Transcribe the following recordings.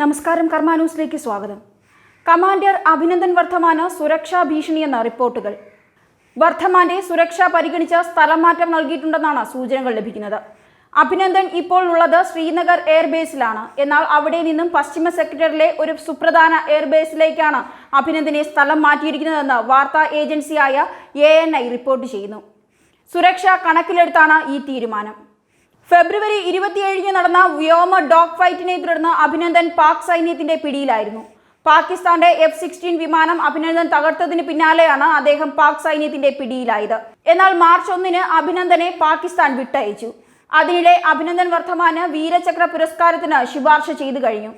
നമസ്കാരം കർമ്മ ന്യൂസിലേക്ക് സ്വാഗതം. കമാൻഡർ അഭിനന്ദൻ വർദ്ധമാന് സുരക്ഷാ ഭീഷണിയെന്ന റിപ്പോർട്ടുകൾ. വർദ്ധമാന്റെ സുരക്ഷ പരിഗണിച്ച് സ്ഥലം മാറ്റം നൽകിയിട്ടുണ്ടെന്നാണ് സൂചനകൾ ലഭിക്കുന്നത്. അഭിനന്ദൻ ഇപ്പോൾ ഉള്ളത് ശ്രീനഗർ എയർബേസിലാണ്. എന്നാൽ അവിടെ നിന്നും പശ്ചിമ സെക്ടറിലെ ഒരു സുപ്രധാന എയർബേസിലേക്കാണ് അഭിനന്ദനെ സ്ഥലം മാറ്റിയിരിക്കുന്നതെന്ന് വാർത്താ ഏജൻസിയായ എ റിപ്പോർട്ട് ചെയ്യുന്നു. സുരക്ഷ കണക്കിലെടുത്താണ് ഈ തീരുമാനം. ഫെബ്രുവരി ഇരുപത്തിയേഴിന് നടന്ന വ്യോമ ഡോഗ് ഫൈറ്റിനെ തുടർന്ന് അഭിനന്ദൻ പാക് സൈന്യത്തിന്റെ പിടിയിലായിരുന്നു. പാകിസ്ഥാന്റെ എഫ് സിക്സ്റ്റീൻ വിമാനം അഭിനന്ദൻ തകർത്തതിന് പിന്നാലെയാണ് അദ്ദേഹം പാക് സൈന്യത്തിന്റെ പിടിയിലായത്. എന്നാൽ മാർച്ച് ഒന്നിന് അഭിനന്ദനെ പാകിസ്ഥാൻ വിട്ടയച്ചു. അതിനിടെ അഭിനന്ദൻ വർദ്ധമാന് വീരചക്ര പുരസ്കാരത്തിന് ശുപാർശ ചെയ്തു കഴിഞ്ഞു.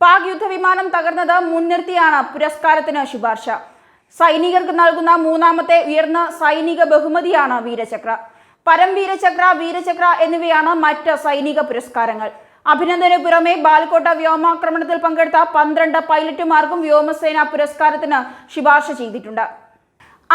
പാക് യുദ്ധവിമാനം തകർന്നത് മുൻനിർത്തിയാണ് പുരസ്കാരത്തിന് ശുപാർശ. സൈനികർക്ക് നൽകുന്ന മൂന്നാമത്തെ ഉയർന്ന സൈനിക ബഹുമതിയാണ് വീരചക്ര. പരംവീരചക്ര വീരചക്ര എന്നിവയാണ് മറ്റ് സൈനിക പുരസ്കാരങ്ങൾ. അഭിനന്ദന് പുറമെ ബാൽക്കോട്ട വ്യോമാക്രമണത്തിൽ പങ്കെടുത്ത പന്ത്രണ്ട് പൈലറ്റുമാർക്കും വ്യോമസേന പുരസ്കാരത്തിന് ശുപാർശ ചെയ്തിട്ടുണ്ട്.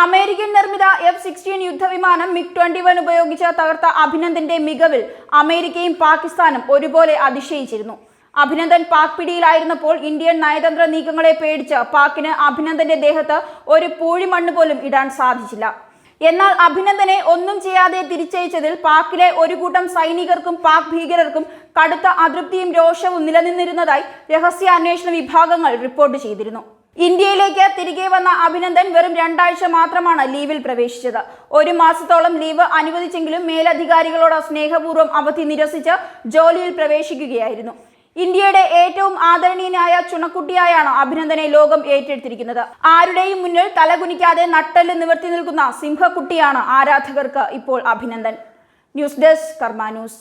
അമേരിക്കൻ നിർമ്മിത എഫ് സിക്സ്റ്റീൻ യുദ്ധവിമാനം മിഗ് ട്വന്റി വൺ ഉപയോഗിച്ച് തകർത്ത അഭിനന്ദന്റെ മികവിൽ അമേരിക്കയും പാകിസ്ഥാനും ഒരുപോലെ അതിശയിച്ചിരുന്നു. അഭിനന്ദൻ പാക് പിടിയിലായിരുന്നപ്പോൾ ഇന്ത്യൻ നയതന്ത്ര നീക്കങ്ങളെ പേടിച്ച് പാക്കിന് അഭിനന്ദന്റെ ദേഹത്ത് ഒരു പൂഴിമണ്ണ് പോലും ഇടാൻ സാധിച്ചില്ല. എന്നാൽ അഭിനന്ദനെ ഒന്നും ചെയ്യാതെ തിരിച്ചയച്ചതിൽ പാക്കിലെ ഒരു കൂട്ടം സൈനികർക്കും പാക് ഭീകരർക്കും കടുത്ത അതൃപ്തിയും രോഷവും നിലനിന്നിരുന്നതായി രഹസ്യാന്വേഷണ വിഭാഗങ്ങൾ റിപ്പോർട്ട് ചെയ്തിരുന്നു. ഇന്ത്യയിലേക്ക് തിരികെ വന്ന അഭിനന്ദൻ വെറും രണ്ടാഴ്ച മാത്രമാണ് ലീവിൽ പ്രവേശിച്ചത്. ഒരു മാസത്തോളം ലീവ് അനുവദിച്ചെങ്കിലും മേലധികാരികളോട് സ്നേഹപൂർവം അവധി നിരസിച്ച് ജോലിയിൽ പ്രവേശിക്കുകയായിരുന്നു. ഇന്ത്യയുടെ ഏറ്റവും ആദരണീയനായ ചുണക്കുട്ടിയായാണ് അഭിനന്ദനെ ലോകം ഏറ്റെടുത്തിരിക്കുന്നത്. ആരുടെയും മുന്നിൽ തലകുനിക്കാതെ നട്ടൽ നിവർത്തി നിൽക്കുന്ന സിംഹക്കുട്ടിയാണ് ആരാധകർക്ക് ഇപ്പോൾ Abhinandan. News desk Karma news.